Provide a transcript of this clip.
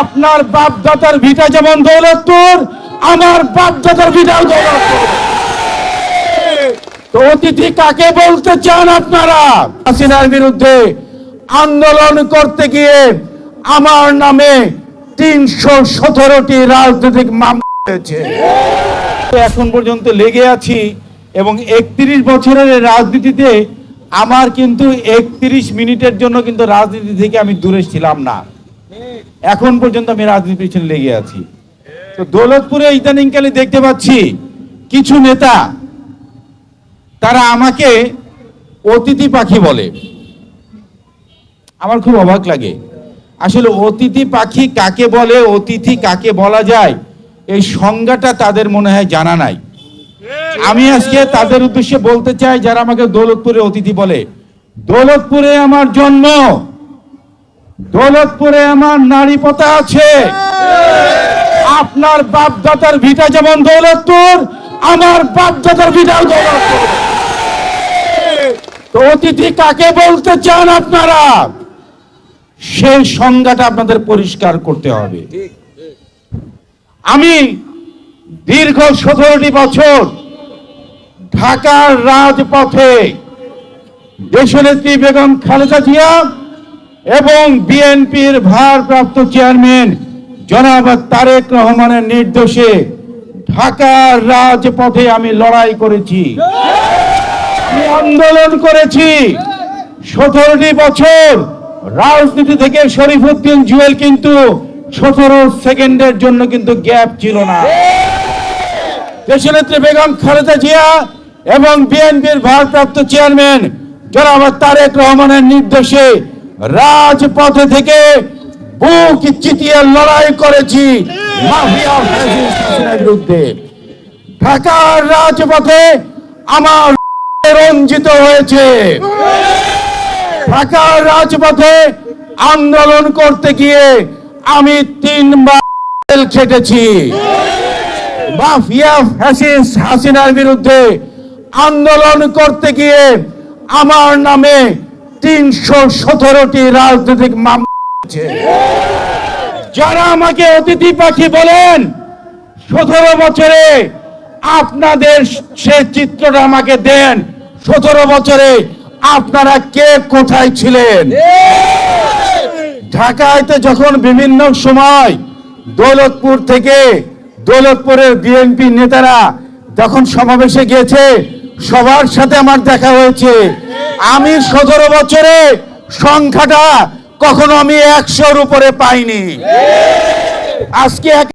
আপনার বাপদাদার ভিটা যেমন দৌলতপুর, আমার বাপদাদার ভিটাও দৌলতপুর। তো অতিথি কাকে বলতে চান আপনারা? হাসিনার বিরুদ্ধে আন্দোলন করতে গিয়ে আমার নামে তিনশো সতেরোটি রাজনৈতিক মামলা হয়েছে। এখন পর্যন্ত লেগে আছি এবং একত্রিশ বছরের রাজনীতিতে আমার কিন্তু একত্রিশ মিনিটের জন্য কিন্তু রাজনীতি থেকে আমি দূরে ছিলাম না। এখন পর্যন্ত আমি রাজনীতির পিছনে লেগে আছি। তো দৌলতপুরে ইদানিংকালে দেখতে পাচ্ছি কিছু নেতা, তারা আমাকে অতিথি পাখি বলে। আমার খুব অবাক লাগে। আসলে অতিথি পাখি কাকে বলে, অতিথি কাকে বলা যায়, এই সংজ্ঞাটা তাদের মনে হয় জানা নাই। আমি আজকে তাদের উদ্দেশ্যে বলতে চাই, যারা আমাকে দৌলতপুরে অতিথি বলে, দৌলতপুরে আমার জন্ম। দৌলতপুরে আমার নারী পতা আছে। আপনার বাপদাদার ভিটা যেমন দৌলতপুর, আমার বাপদাদার ভিটাও দৌলতপুর। তো অতিথি কাকে বলতে চান আপনারা? সেই সংজ্ঞাটা আপনাদের পরিষ্কার করতে হবে। আমি দীর্ঘ সতেরোটি বছর ঢাকার রাজপথে দেশনেত্রী বেগম খালেদা জিয়া এবং বিএনপির ভারপ্রাপ্ত চেয়ারম্যান জনাব তারেক রহমানের নির্দেশে ঢাকার রাজপথে আমি লড়াই করেছি। আন্দোলন করেছি। সতেরোটি বছর রাজনীতি থেকে শরীফুদ্দিন জুয়েল কিন্তু সতেরো সেকেন্ডের জন্য কিন্তু গ্যাপ ছিল না। দেশনেত্রী বেগম খালেদা জিয়া এবং বিএনপির ভারপ্রাপ্ত চেয়ারম্যান জনাব তারেক রহমানের নির্দেশে রাজপথে থেকে বুক চিতিয়ে লড়াই করেছি বিরুদ্ধে। ঢাকার রাজপথে আমার রঞ্জিত হয়েছে। ঢাকার রাজপথে আন্দোলন করতে গিয়ে আমি তিনবার খেটেছি। মাফিয়া ফ্যাসিস্ট হাসিনার বিরুদ্ধে আন্দোলন করতে গিয়ে আমার নামে তিনশো সতেরোটি রাজনৈতিক মামলা। যারা আমাকে অতিথি পাখি বলেন, সতেরো বছরে আপনাদের সে চিত্রটা আমাকে দেন। সতেরো বছরে আপনারা কে কোথায় ছিলেন? ঢাকায়তে যখন বিভিন্ন সময় দৌলতপুর থেকে দৌলতপুরের বিএনপি নেতারা যখন সমাবেশে গিয়েছে, সবার সাথে আমার দেখা হয়েছে। আমি সতেরো বছরে সংখ্যাটা কখনো আমি একশোর উপরে পাইনি। আজকে এক